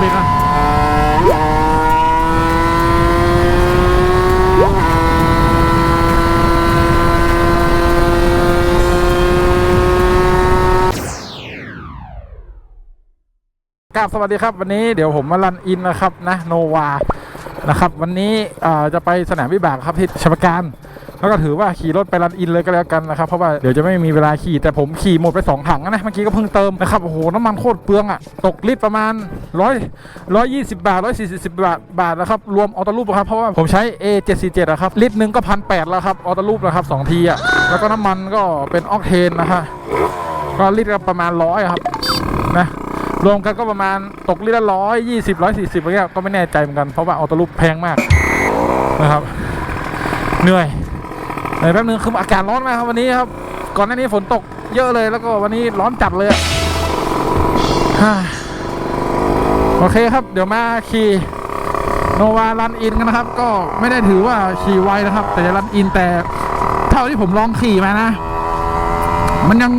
เบรกก่อนกราบสวัสดีครับวันนี้เดี๋ยวผมมารันอินนะครับนะโนวานะครับ วันนี้จะไปสนามวิบากครับที่ชปการ แล้วก็ถือว่าขี่รถไปรันอินเลยก็แล้วกันนะครับเพราะว่าเดี๋ยวจะไม่มีเวลาขี่แต่ผมขี่หมดไปสองถังนะเมื่อกี้ก็เพิ่งเติมนะครับโอ้โหน้ำมันโคตรเปลืองอะตกลิตรประมาณร้อยร้อยยี่สิบบาทร้อยสี่สิบบาทบาทนะครับรวมออโต้รูปนะครับเพราะว่าผมใช้ A 7 4 7ครับลิตรนึงก็พันแปดแล้วครับออโต้รูปนะครับสองทีอะแล้วก็น้ำมันก็เป็นออกเทนนะฮะก็ลิตรละประมาณร้อยครับนะรวมกันก็ประมาณตกลิตรละร้อยยี่สิบร้อยสี่สิบอะไรเงี้ยก็ไม่แน่ใจเหมือนกันเพราะว่าออโต้รูปแพงมากนะครับเหนื่อย เหนื่อยแป๊บนึงคืออากาศร้อนมากครับวันนี้ครับ ก่อนหน้านี้ฝนตกเยอะเลยแล้วก็วันนี้ร้อนจัดเลยฮ่าโอเคครับ เดี๋ยวมาขี่โนวารันอินกันนะครับ ก็ไม่ได้ถือว่าขี่ไวนะครับ แต่จะรันอินแต่เท่าที่ผมลองขี่มานะ มันยัง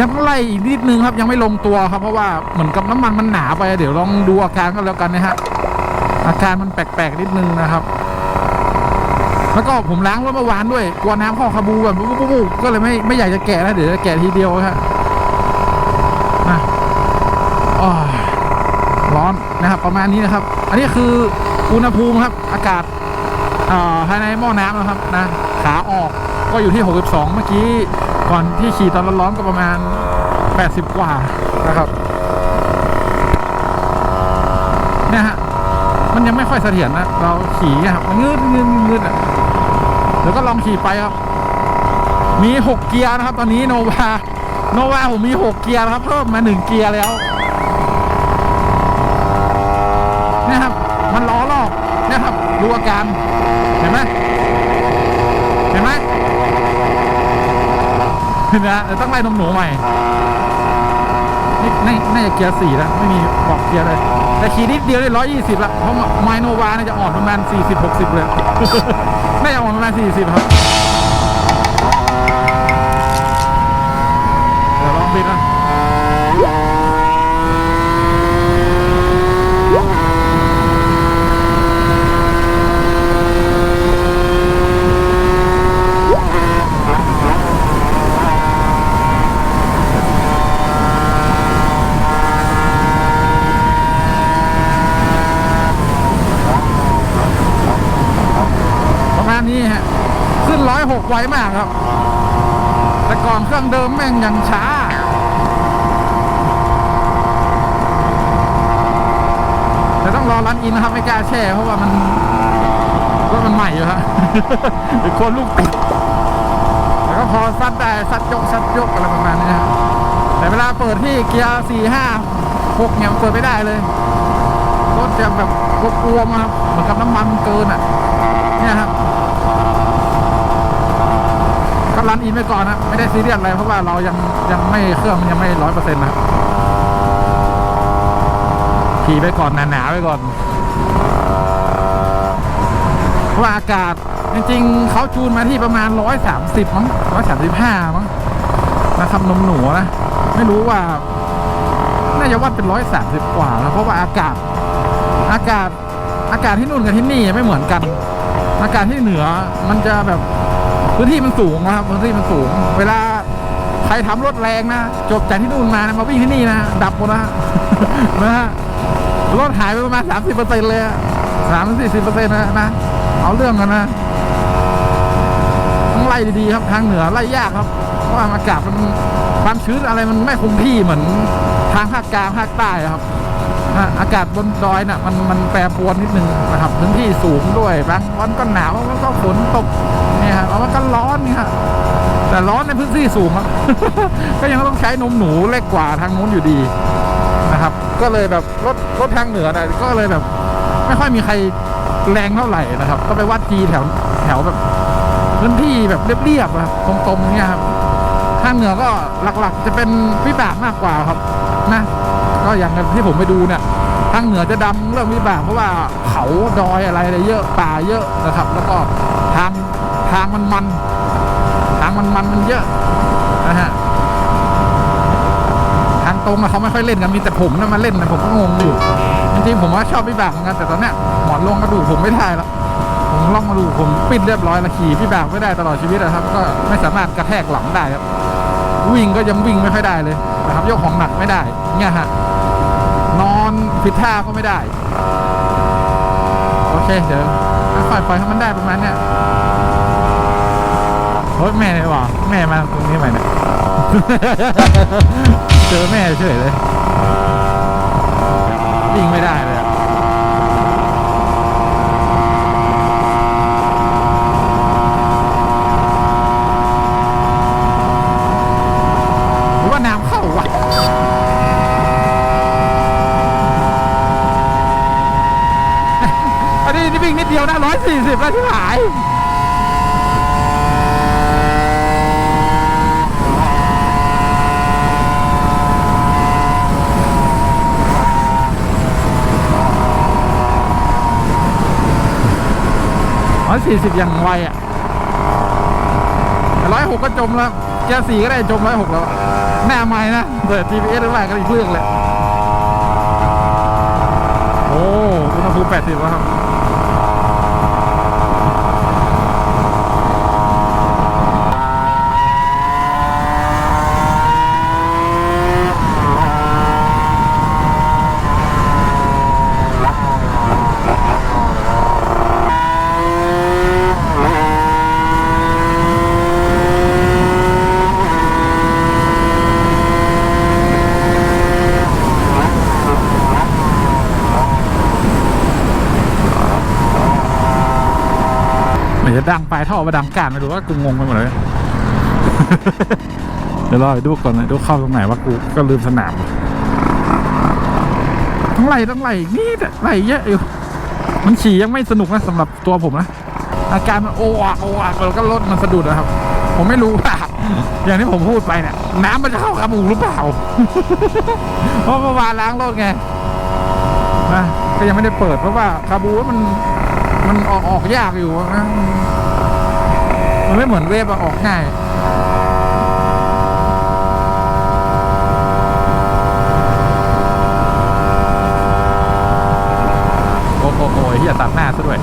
ยังไล่อีกนิดนึงครับ ยังไม่ลงตัวครับ เพราะว่าเหมือนกับน้ำมันมันหนาไป เดี๋ยวลองดูอาการก็แล้วกันนะฮะอาการมันแปลกๆนิดนึงนะครับ แล้วก็ผมล้างรถเมื่อวานด้วยกลัวน้ำเข้าคาบูแบบปุ๊บปุ๊บปุ๊บก็เลยไม่ไม่อยากจะแกะนะเดี๋ยวจะแกะทีเดียวฮะนะอ้ร้อนนะครับประมาณนี้นะครับ อันนี้คืออุณหภูมิครับ อากาศอ่าภายในหม้อน้ำนะครับนะขาออกก็อยู่ที่ 62 เมื่อกี้ก่อนที่ขี่ตอนร้อนๆก็ประมาณ 80 กว่านะครับเนี่ยฮะมันยังไม่ค่อยเสถียรนะ เราขี่ครับมันงืดงืดงืดอะ เดี๋ยวก็ลองขี่ไปครับ มี 6 เกียร์นะครับ ตอนนี้โนวาโนวาผมมี 6 เกียร์นะครับ เพิ่มมา 1 เกียร์แล้วนี่ยครับ มันล้อลอกนี่ยครับดูอาการเห็นไหมเห็นไหมนะต้องไล่นมหนูใหม่นี่น่าน่าจะเกียร์สี่แล้วไม่มีบอกเกียร์เลย แต่ขี่นิดเดียวได้ร้อยยี่สิบละเพราะไมโนวาน่าจะอ่อนประมาณสี่สิบหกสิบเลย น่าจะอ่อนประมาณสี่สิบครับ เดี๋ยวลองบิดนะประมาณนี้ฮะ ขึ้นร้อยหก ไวมากครับ แต่ก่อนเครื่องเดิมแม่งยังช้าแต่ต้องรอรันอินนะครับไม่กล้าแช่เพราะว่ามันรถมันใหม่อยู่ฮะเป็นคนลูกติดแต่ก็พอซัดได้ซัดยกซัดยกอะไรประมาณนี้ครับแต่เวลาเปิดที่เกียร์สี่ห้าหกเนี่ยมันเปิดไม่ได้เลยรถจะแบบกลัวๆมาครับเหมือนกับน้ำมันเกินอะเนี่ยครับ ก็รันอินไปก่อนนะไม่ได้ซีเรียสอะไรเพราะว่าเรายังยังไม่เครื่องมันยังไม่ร้อยเปอร์เซ็นต์นะขี่ไปก่อนหนาๆไปก่อนเพราะอากาศจริงๆเขาจูนมาที่ประมาณร้อยสามสิบมั้งร้อยสามสิบห้ามั้งนะครับนมหนูนะไม่รู้ว่าน่าจะวัดเป็นร้อยสามสิบกว่านะเพราะว่าอากาศ อากาศอากาศที่นู่นกับที่นี่ไม่เหมือนกัน อากาศที่เหนือมันจะแบบ พื้นที่มันสูงนะครับพื้นที่มันสูง เวลาใครทำรถแรงนะจบจากที่นู่นมานะมาวิ่งที่นี่นะดับหมดนะนะฮะรถหายไปประมาณสามสิบเปอร์เซ็นต์เลยสามสี่สิบเปอร์เซ็นต์นะนะเอาเรื่องกันนะต้องไล่ดีๆครับทางเหนือไล่ยากครับเพราะว่าอากาศมันความชื้นอะไรมันไม่คงที่เหมือนทางภาคกลางภาคใต้ครับอากาศบนดอยน่ะมันมันแปรปรวนนิดนึงนะครับพื้นที่สูงด้วยบางวันก็หนาวบางวันก็ฝนตก แล้วมันก็ร้อนนี่ครับแต่ร้อนในพื้นที่สูงครับ ก็ยังต้องใช้นมหนูเล็กกว่าทางนู้นอยู่ดีนะครับ ก็เลยแบบรถรถทางเหนือเนี่ยก็เลยแบบ ไม่ค่อยมีใครแรงเท่าไหร่นะครับ ก็ไปวัดจีแถวแถวแบบพื้นที่แบบเรียบๆครับตรงๆเนี่ยครับทางเหนือก็หลักๆ จะเป็นวิบากมากกว่าครับนะ ก็อย่างที่ผมไปดูเนี่ยทางเหนือจะดำเรื่องวิบากเพราะว่าเขาดอยอะไรอะไรเยอะป่าเยอะนะครับ แล้วก็ทาง ทางมันมันทางมันมันมันเยอะนะฮะทางตรงเขาไม่ค่อยเล่นกันมีแต่ผมนะมาเล่นนะผมก็งงอยู่จริงๆผมว่าชอบพี่บากเหมือนกันแต่ตอนเนี้ยหมอนลงกระดูกผมไม่ได้แล้วผมล่องกระดูกผมปิ้นเรียบร้อยแล้วขี่พี่บากไม่ได้ตลอดชีวิตนะครับ ก็ไม่สามารถกระแทกหลังได้ครับ วิ่งก็ยังวิ่งไม่ค่อยได้เลยนะครับยกของหนักไม่ได้เนี่ยฮะนอนผิดท่าก็ไม่ได้โอเคเดี๋ยวค่อยปล่อยให้มันได้ประมาณเนี้ย โอ้ยแม่เลยว่ะแม่มาตรงนี้ใหม่เนี่ย เจอแม่เฉยเลยวิ่งไม่ได้เลยอะหรือว่าน้ำเข้าวะอันนี้นี่วิ่งนิดเดียวนะร้อยสี่สิบแล้วที่หาย สี่สิบอย่างไวอะร้อยหกก็จมแล้วแกสี่ก็ได้จมร้อยหกแล้วอะหน้าไม้นะเปิด GPS หรือว่าก็อีกเรื่องเลยโอ้อุณหภูมิแปดสิบแล้วครับ เหมื อนจะดังปลามาดังการไม่รู้ว่ากูงงไปหมดเลย เดี๋ยวรอดูก่อนนะดูเข้าตรงไหนว่ากูก็ลืมสนามทั้งไหลทั้งไหลนี่แต่ไหลเยอะอยู่มันขี่ยังไม่สนุกนะสำหรับตัวผมนะอาการมันโอ้อะโอ้อะแล้วก็รถมันสะดุดนะครับ ผมไม่รู้ว่าอย่างที่ผมพูดไปเนี่ยน้ำมันจะเข้าขาบูหรือเปล่าเพราะเมื่อวานล้างรถไงนะก็ยังไม่ได้เปิดเพราะว่าคาบูมันมันออกออกยากอยู่นะ มันไม่เหมือนเวฟอะออกง่ายโอ้โหโอ้ยเฮียตัดหน้าซะด้วย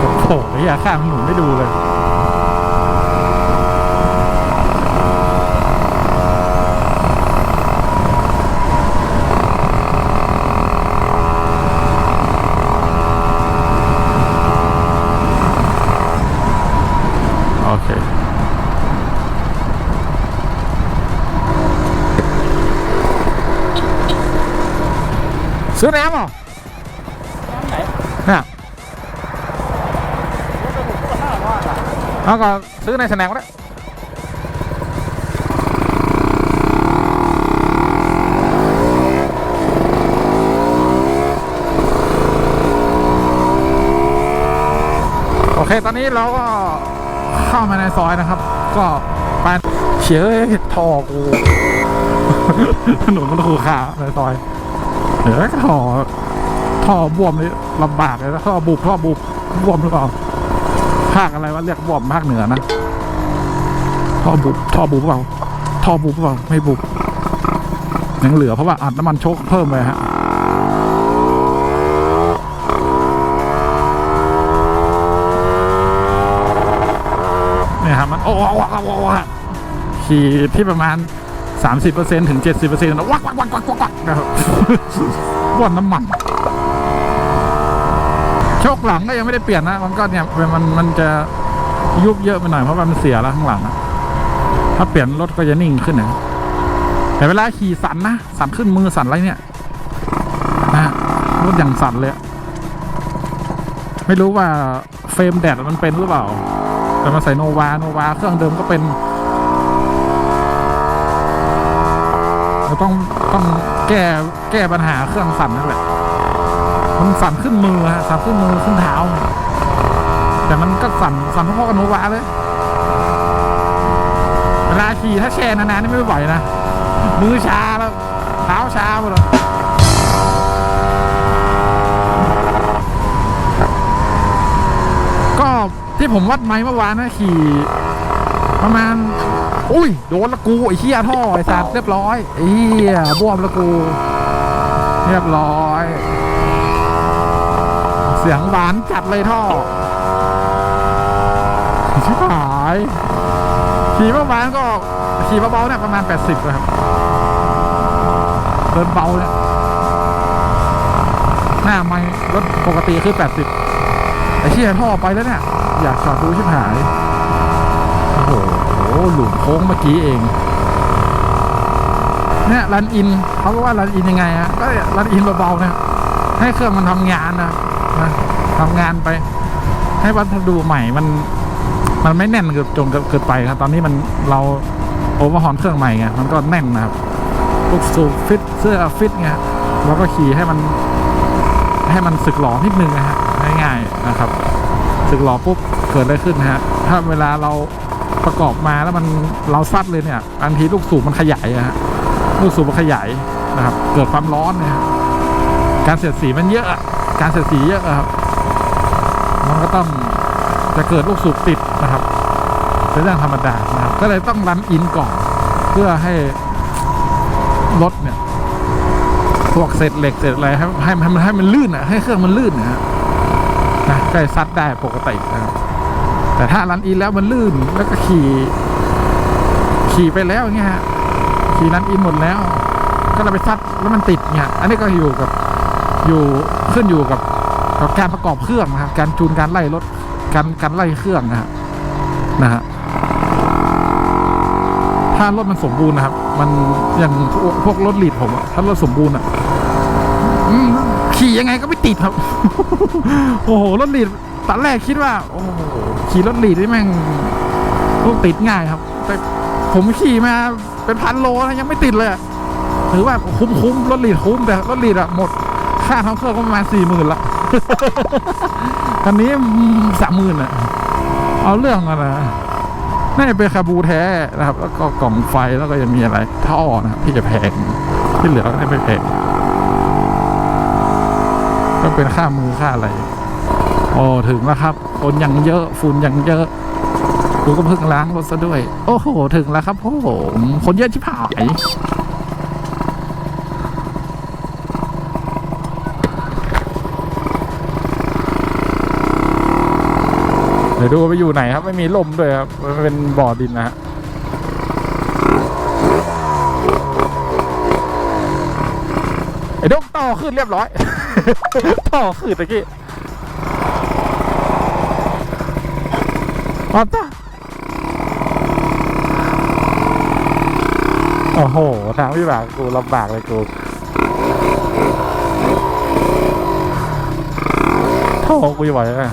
โอ้โหเฮียข้างหมุนไม่ดูเลย โอเคซื้อน้ำเหรอน้ำไหนเนี่ยเอาก็ซื้อในสแน็คก็ได้โอเค ตอนนี้เราก็ เข้ามาในซอยนะครับ ก็ไปเฉียทอกูถนนมันคูขาในซอยเดี๋ยวท่อท่อบวมนี่ลำบากเลยนะท่อบุบท่อบุบบวมหรือเปล่าภาคอะไรวะเรียกบวมภาคเหนือนะท่อบุบท่อบุบเปล่าท่อบุบเปล่าไม่บุบยังเหลือเพราะว่าอัดน้ำมันโชคเพิ่มไปฮะ นี่ยครับมันโอ้โหโอ้โหโอ้โหขี่ที่ประมาณ 30%ถึง 70%นะวักวักวักวักวักนะครับว่นน้ำมันโชคหลังก็ยังไม่ได้เปลี่ยนนะ มันก็เนี่ยมันมันจะยุบเยอะไปหน่อยเพราะว่ามันเสียแล้วข้างหลังอะถ้าเปลี่ยนรถก็จะนิ่งขึ้นนะแต่เวลาขี่สั่นนะสั่นขึ้นมือสั่นอะไรเนี่ยนะรถอย่างสั่นเลย ไม่รู้ว่าเฟรมแดดมันเป็นหรือเปล่า แต่มาใส่โนวาโนวาเครื่องเดิมก็เป็นเราต้องต้องแก้แก้ปัญหาเครื่องสั่นนั่นแหละมันสั่นขึ้นมือฮะสั่นขึ้นมือขึ้นเท้า แต่มันก็สั่นสั่นพอๆกับโนวาเลยเวลาขี่ถ้าแช่นานๆนี่ไม่ไหวนะมือชาแล้วเท้าชาหมดเลย ที่ผมวัดไม้เมื่อวานนะขี่ ประมาณ อุ้ย โดนละกู ไอ้เหี้ยท่อ ไอ้สัตว์เรียบร้อยไอ้เหี้ยบวมละกู เรียบร้อย เสียงหวานจัดเลยท่อชิบหายขี่เมื่อวานก็ขี่เบาๆเนี่ยประมาณ 80นะครับเดินเบาเนี่ยหน้าไม่รถปกติคือ 80ไอ้เชี่ยท่อไปแล้วเนี่ย อยากจอดดูชิบหาย โอ้โห หลุมโค้งเมื่อกี้เอง เนี่ยรันอินเขาก็ว่ารันอินยังไงฮะ ก็รันอินเบาๆนะ ให้เครื่องมันทำงานนะนะทำงานไป ให้วัสดุใหม่มัน มันไม่แน่นเกินจนเกินไปครับ ตอนนี้มันเราโอเวอร์ฮอนเครื่องใหม่ไง มันก็แน่นนะครับพวกสูบฟิตเสื้อฟิตไงเราก็ขี่ให้มันให้มันสึกหลอนิดนึงนะฮะง่ายๆนะครับ สึกหลอปุ๊บเกิดอะไรขึ้นนะฮะถ้าเวลาเราประกอบมาแล้วมันเราซัดเลยเนี่ยบางทีลูกสูบมันขยายอะฮะลูกสูบมันขยายนะครับ เกิดความร้อนเนี่ยการเสียดสีมันเยอะ การเสียดสีเยอะครับ มันก็ต้องจะเกิดลูกสูบติดนะครับเป็นเรื่องธรรมดานะครับ ก็เลยต้องรันอินก่อน เพื่อให้รถเนี่ยพวกเศษเหล็กเศษอะไรให้ให้ให้มันให้มันลื่นอะ ให้เครื่องมันลื่นนะฮะ นะก็เลยซัดได้ปกตินะครับแต่ถ้ารันอินแล้วมันลื่นแล้วก็ขี่ ขี่ไปแล้วเงี้ยฮะขี่รันอินหมดแล้ว ก็เลยไปซัดแล้วมันติดเนี่ยอันนี้ก็อยู่กับอยู่ขึ้นอยู่กับกับการประกอบเครื่องนะครับการจูนการไล่รถการการไล่เครื่องนะฮะนะฮะถ้ารถมันสมบูรณ์นะครับ มันอย่างพวกรถหลีดผมอะถ้ารถสมบูรณ์อะ ขี่ยังไงก็ไม่ติดครับ โอ้โหรถลีดตอนแรกคิดว่า โอ้โหขี่รถลีดนี่แม่งติดง่ายครับ แต่ผมขี่มาเป็นพันโลนะยังไม่ติดเลยถือว่าคุ้มคุ้มรถลีดคุ้มแต่รถลีดอะหมดค่าทั้งเครื่องก็ประมาณสี่หมื่นละคันนี้สามหมื่นอะเอาเรื่องกันนะน่าจะเป็นคาบูแท้นะครับ แล้วก็กล่องไฟแล้วก็ยังมีอะไรท่อนะครับที่จะแพงที่เหลือก็ไม่แพง ก็เป็นค่ามือค่าอะไรโอ้ถึงแล้วครับคนยังเยอะฝุ่นยังเยอะกูก็เพิ่งล้างรถซะด้วย โอ้โห ถึงแล้วครับผมคนเยอะชิบหายเดี๋ยวดูไปอยู่ไหนครับ ไม่มีลมด้วยครับ มันเป็นบ่อดินนะฮะไอ้ดกต่อขึ้นเรียบร้อย ต่อขึ้นตะกี้มาจ้าโอ้โห ทางพี่บากกูลำบากเลยกูท่กูจะไหวไหม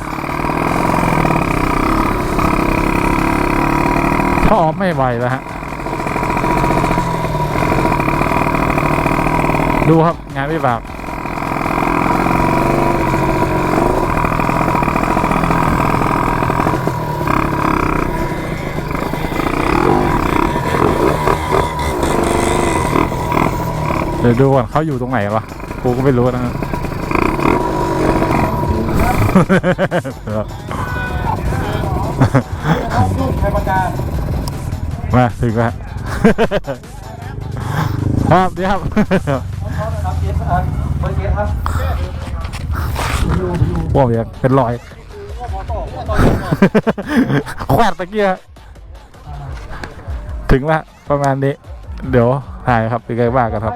ชอบไม่ไหวแล้วฮะ ดูครับ งานวิบาก เดี๋ยวดูก่อนเขาอยู่ตรงไหนวะกูก็ไม่รู้นะลูกใครประการมาถึงแล้วครับดีครับเขานะครับเอสอาร์เบอร์เอสครับว่าอย่างเป็นรอยแขวดตะเกียถึงละประมาณนี้ เดี๋ยวถ่ายครับเป็นไงบ้างกันครับ